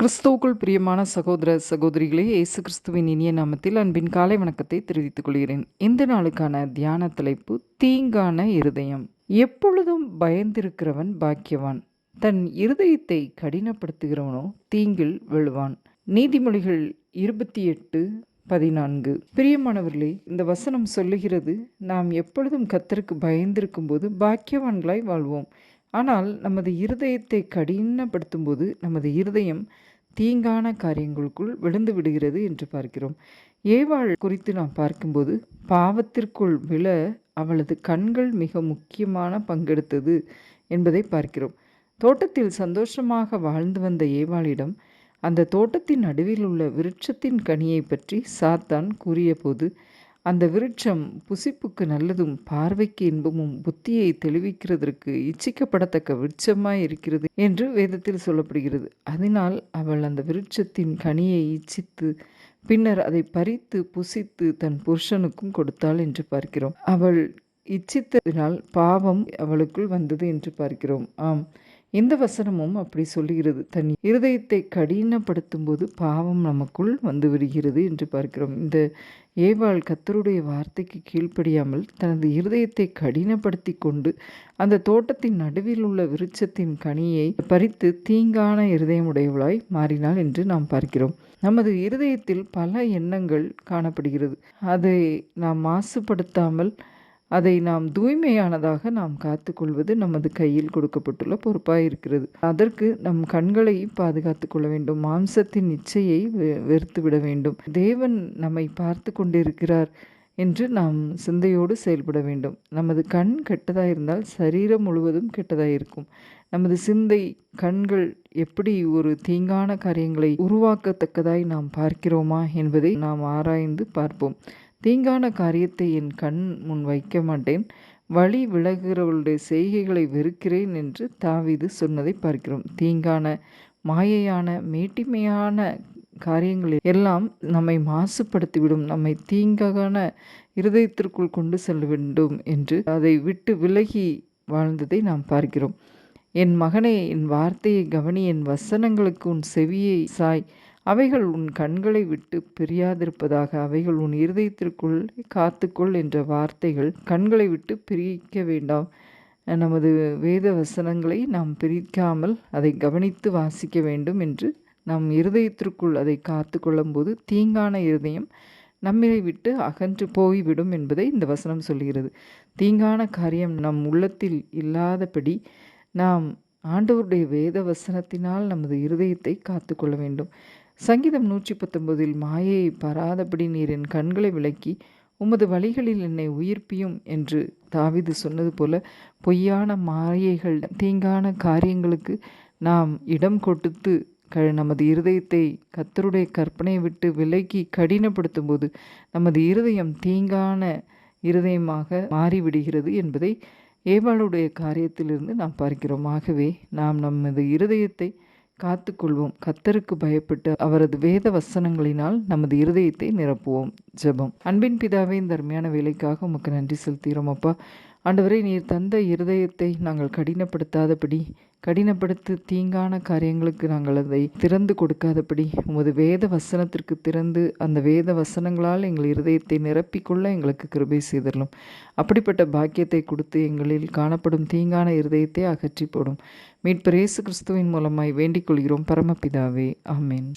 கிறிஸ்துவுக்குள் பிரியமான சகோதர சகோதரிகளே இயேசு கிறிஸ்துவின் இனிய நாமத்தில் அன்பின் காலை வணக்கத்தை தெரிவித்துக் கொள்கிறேன். இந்த நாளுக்கான தியான தலைப்பு தீங்கான இருதயம். எப்பொழுதும் பயந்திருக்கிறவன் பாக்கியவான். தன் இருதயத்தை கடினப்படுத்துகிறவனோ தீங்கில் விழுவான். நீதிமொழிகள் இருபத்தி எட்டு பதினான்கு. பிரியமானவர்களே இந்த வசனம் சொல்லுகிறது நாம் எப்பொழுதும் கத்தருக்கு பயந்திருக்கும் போது பாக்கியவான்களாய் வாழ்வோம். ஆனால் நமது இருதயத்தை கடினப்படுத்தும் போது நமது இருதயம் தீங்கான காரியங்களுக்குள் விழுந்து விடுகிறது என்று பார்க்கிறோம். ஏவாள் குறித்து நாம் பார்க்கும்போது பாவத்திற்குள் விழ அவளது கண்கள் மிக முக்கியமான பங்கெடுத்தது என்பதை பார்க்கிறோம். தோட்டத்தில் சந்தோஷமாக வாழ்ந்து வந்த ஏவாளிடம் அந்த தோட்டத்தின் நடுவில் உள்ள விருட்சத்தின் கனியை பற்றி சாத்தான் கூறியபோது அந்த விருட்சம் புசிப்புக்கு நல்லதும் பார்வைக்கு இன்பமும் புத்தியை தெளிவிக்கிறதற்கு இச்சிக்கப்படத்தக்க விருட்சமாய் இருக்கிறது என்று வேதத்தில் சொல்லப்படுகிறது. அதனால் அவள் அந்த விருட்சத்தின் கனியை இச்சித்து பின்னர் அதை பறித்து புசித்து தன் புருஷனுக்கும் கொடுத்தாள் என்று பார்க்கிறோம். அவள் இச்சித்ததினால் பாவம் அவளுக்குள் வந்தது என்று பார்க்கிறோம். ஆம். இந்த வசனமும் அப்படி சொல்லுகிறது. தன் இருதயத்தை கடினப்படுத்தும் போது பாவம் நமக்குள் வந்து விடுகிறது என்று பார்க்கிறோம். இந்த ஏவாள் கத்தருடைய வார்த்தைக்கு கீழ்ப்படியாமல் தனது இருதயத்தை கடினப்படுத்தி கொண்டு அந்த தோட்டத்தின் நடுவில் உள்ள விருட்சத்தின் கனியை பறித்து தீங்கான இருதயமுடையவளாய் மாறினாள் என்று நாம் பார்க்கிறோம். நமது இருதயத்தில் பல எண்ணங்கள் காணப்படுகிறது. அதை நாம் மாசுபடுத்தாமல் அதை நாம் தூய்மையானதாக நாம் காத்துக்கொள்வது நமது கையில் கொடுக்கப்பட்டுள்ள பொறுப்பாக இருக்கிறது அதற்கு நம் கண்களை பாதுகாத்து கொள்ள வேண்டும். மாம்சத்தின் இச்சையை வெறுத்து விட வேண்டும். தேவன் நம்மை பார்த்து கொண்டிருக்கிறார் என்று நாம் சிந்தையோடு செயல்பட வேண்டும். நமது கண் கெட்டதாக இருந்தால் சரீரம் முழுவதும் கெட்டதாக இருக்கும் நமது சிந்தை கண்கள் எப்படி ஒரு தீங்கான காரியங்களை உருவாக்கத்தக்கதாய் நாம் பார்க்கிறோமா என்பதை நாம் ஆராய்ந்து பார்ப்போம். தீங்கான காரியத்தை என் கண் முன் வைக்க மாட்டேன். வழி விலகிறவளுடைய செய்கைகளை வெறுக்கிறேன் என்று தாவிது சொன்னதை பார்க்கிறோம். தீங்கான மாயையான மேட்டிமையான காரியங்கள் எல்லாம் நம்மை மாசுபடுத்திவிடும். நம்மை தீங்கான இருதயத்திற்குள் கொண்டு செல்ல வேண்டும் என்று அதை விட்டு விலகி வாழ்ந்ததை நாம் பார்க்கிறோம். என் மகனே என் வார்த்தையை கவனி. என் வசனங்களுக்கு உன் செவியை சாய். அவைகள் உன் கண்களை விட்டு பிரியாதிருப்பதாக அவைகள் உன் இருதயத்திற்குள் காத்துக்கொள் என்ற வார்த்தைகள் கண்களை விட்டு பிரிக்க வேண்டாம். நமது வேத வசனங்களை நாம் பிரிக்காமல் அதை கவனித்து வாசிக்க வேண்டும் என்று நம் இருதயத்திற்குள் அதை காத்து கொள்ளும்போது தீங்கான இருதயம் நம்மை விட்டு அகன்று போய்விடும் என்பதை இந்த வசனம் சொல்கிறது தீங்கான காரியம் நம் உள்ளத்தில் இல்லாதபடி நாம் ஆண்டவருடைய வேத வசனத்தினால் நமது இருதயத்தை காத்து கொள்ள வேண்டும். சங்கீதம் நூற்றி பத்தொன்பதில் மாயையை பராதபடி நீர் என் கண்களை விளக்கி உமது வழிகளில் என்னை உயிர்ப்பியும் என்று தாவிது சொன்னது போல பொய்யான மாயைகள் தீங்கான காரியங்களுக்கு நாம் இடம் கொடுத்து க நமது இருதயத்தை கத்தருடைய கற்பனையை விட்டு விலக்கி கடினப்படுத்தும் போது நமது இருதயம் தீங்கான இருதயமாக மாறிவிடுகிறது என்பதை ஏவாளுடைய காரியத்திலிருந்து நாம் பார்க்கிறோம். ஆகவே நாம் நமது இருதயத்தை காத்துக்கொள்வோம். கத்தருக்கு பயப்பட்டு அவரது வேத வசனங்களினால் நமது இருதயத்தை நிரப்புவோம். ஜெபம். அன்பின் பிதாவே இந்த அருமையான வேலைக்காக உமக்கு நன்றி செலுத்துகிறோம் அப்பா. ஆண்டவரே நீர் தந்த இருதயத்தை நாங்கள் கடினப்படுத்தாதபடி கடினப்படுத்து தீங்கான காரியங்களுக்கு நாங்கள் அதை திறந்து கொடுக்காதபடி உமது வேத வசனத்திற்கு திறந்து அந்த வேத வசனங்களால் எங்கள் இருதயத்தை நிரப்பிக்கொள்ள எங்களுக்கு கிருபை செய்தரலும். அப்படிப்பட்ட பாக்கியத்தை கொடுத்து எங்களில் காணப்படும் தீங்கான இருதயத்தை அகற்றி போடும் மீட்பு இயேசு கிறிஸ்துவின் மூலமாய் வேண்டிக் கொள்கிறோம். பரமபிதாவே ஆமேன்.